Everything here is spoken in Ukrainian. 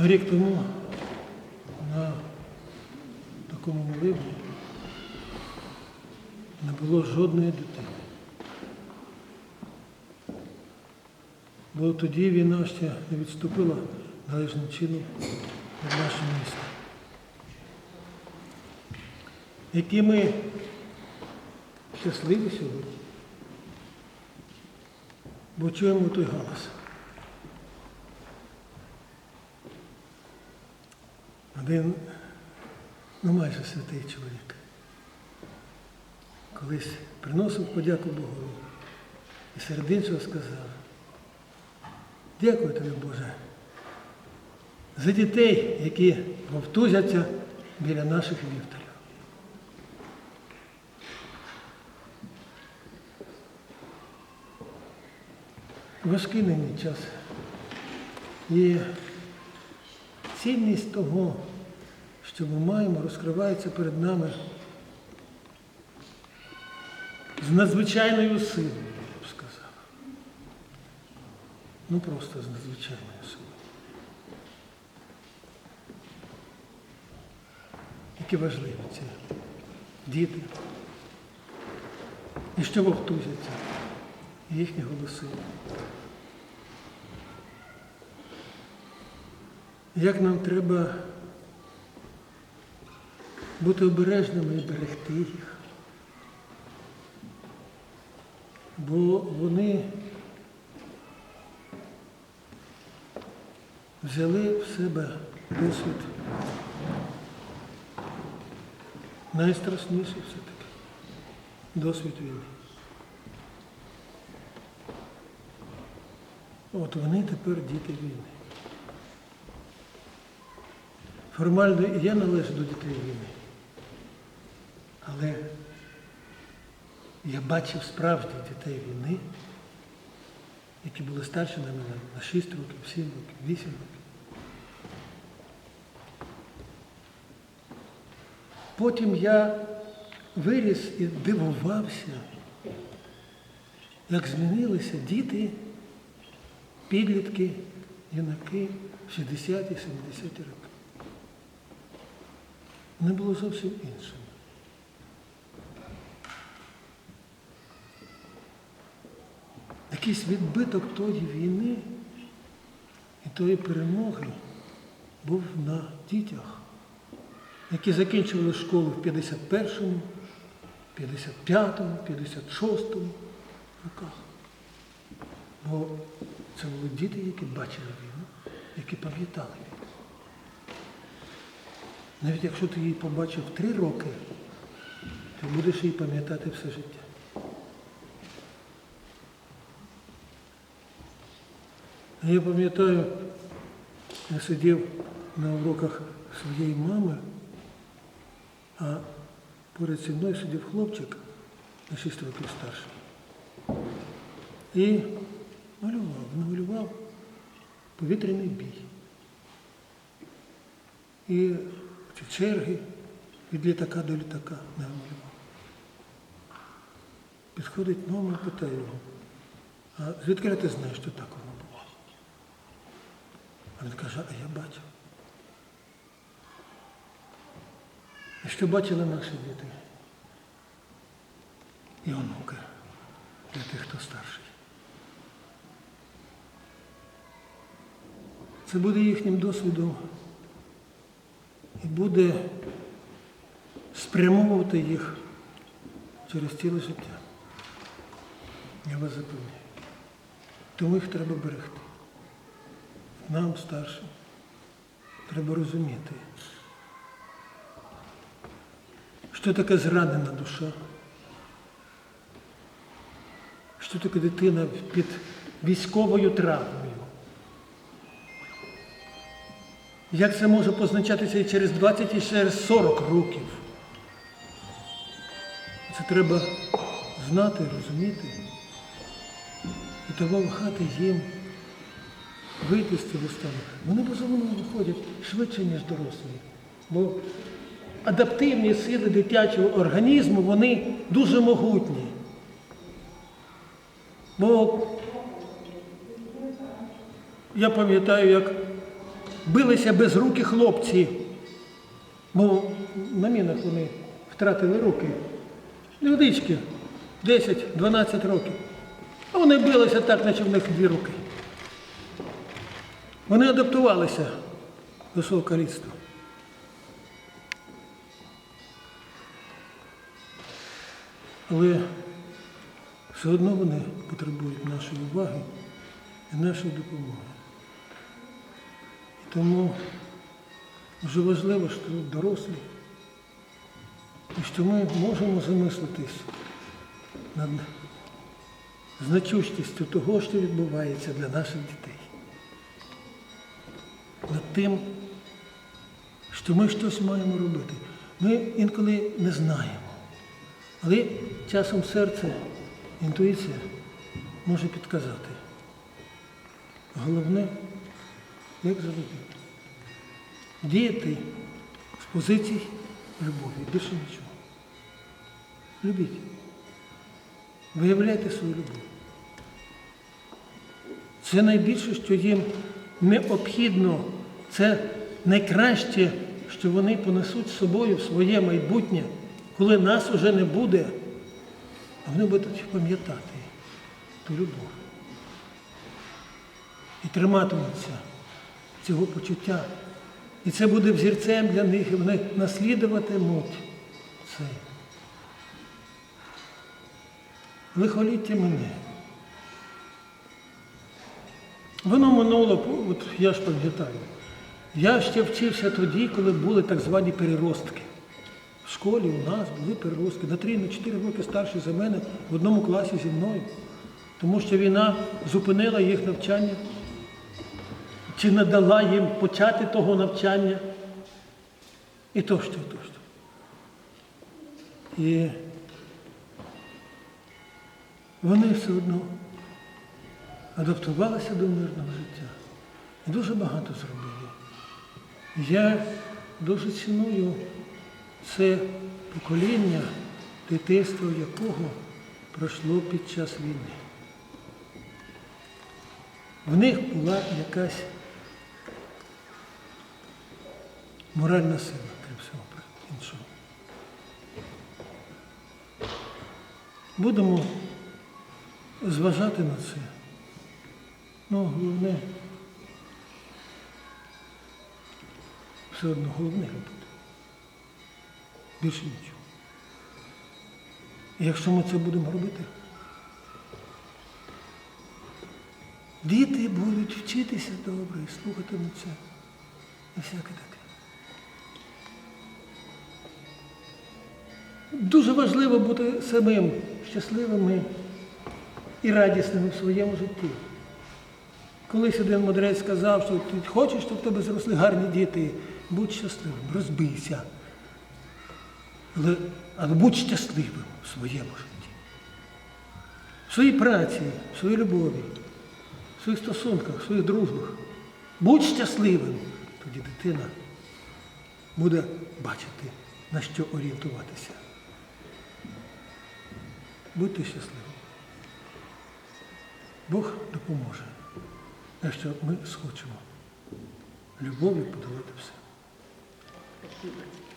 Рік тому на такому молитві не було жодної дитини. Бо тоді війна ще не відступила належним чином від нашого міста. Які ми щасливі сьогодні, бо чуємо той галас. Один, ну майже святий чоловік, колись приносив подяку Богу і серед іншого сказав, дякую тобі, Боже, за дітей, які вовтузяться біля наших вівтарів. Важкий нині час. І цінність того, що ми маємо, розкривається перед нами з надзвичайною силою, я б сказав. Ну просто з надзвичайною силою. Які важливі ці діти. І що вовтузяться, і їхні голоси. Як нам треба бути обережними і берегти їх. Бо вони взяли в себе досвід найстрашніший все-таки досвід війни. От вони тепер діти війни. Формально і я належу до дітей війни. Але я бачив справжніх дітей війни, які були старші на мене на 6 років, 7 років, 8 років. Потім я виріс і дивувався, як змінилися діти, підлітки, юнаки в 60-ті, 70-ті роки не було зовсім іншим. Якийсь відбиток тої війни і тої перемоги був на дітях, які закінчували школу в 51-му, 55-му, 56-му роках. Бо це були діти, які бачили війну, які пам'ятали війну. Навіть якщо ти її побачив три роки, ти будеш її пам'ятати все життя. Я пам'ятаю, я сидів на уроках своєї мами, а поряд зі мною сидів хлопчик на 6 років старший. І малював, намалював повітряний бій. І ці черги від літака до літака намалював. Підходить мама, питає його, а звідки ти знаєш, що так воно він каже, а я бачив. І що бачили наші діти? І онуки для тих, хто старший. Це буде їхнім досвідом і буде спрямовувати їх через ціле життя. Я вас запевняю. Тому їх треба берегти. Нам, старшим, треба розуміти, що таке зранена душа, що таке дитина під військовою травмою. Як це може позначатися і через 20, і через 40 років? Це треба знати, розуміти і допомагати їм вийти з цього стану. Вони безумовно виходять швидше, ніж дорослі. Бо адаптивні сили дитячого організму, вони дуже могутні. Бо я пам'ятаю, як билися безрукі хлопці. Бо на мінах вони втратили руки. Невеличкі, 10-12 років. А вони билися так, наче в них дві руки. Вони адаптувалися до свого каліцтва. Але все одно вони потребують нашої уваги і нашої допомоги. І тому дуже важливо, що дорослі, і що ми можемо замислитись над значущістю того, що відбувається для наших дітей. Над тим, що ми щось маємо робити. Ми інколи не знаємо. Але часом серце, інтуїція може підказати. Головне, як завжди, діяти з позицій любові, більше нічого. Любіть. Виявляйте свою любов. Це найбільше, що їм необхідно, це найкраще, що вони понесуть з собою своє майбутнє, коли нас уже не буде, а вони будуть пам'ятати ту любов. І триматимуться цього почуття. І це буде взірцем для них, і вони наслідуватимуть це. Лихоліття мене. Воно минуло, от я ж пам'ятаю. Я ще вчився тоді, коли були так звані переростки. В школі у нас були переростки. На 3-4 роки старші за мене в одному класі зі мною. Тому що війна зупинила їх навчання, чи не дала їм почати того навчання. І тощо, і тощо. І вони все одно адаптувалися до мирного життя. І дуже багато зробили. Я дуже ціную це покоління, дитинство якого пройшло під час війни. В них була якась моральна сила, крім всього іншого. Будемо зважати на це. Ну, головне, все одно головне робити. Більше нічого. І якщо ми це будемо робити, діти будуть вчитися добре і слухатимуться і всяке таке. Дуже важливо бути самим щасливими і радісними в своєму житті. Колись один мудрець сказав, що ти хочеш, щоб в тебе зросли гарні діти, будь щасливим, розбийся. Але, але будь щасливим в своєму житті. В своїй праці, в своїй любові, в своїх стосунках, в своїх дружбах. Будь щасливим. Тоді дитина буде бачити, на що орієнтуватися. Будьте щасливі. Бог допоможе, якщо ми схочемо любов'ю подолати все. Thank you.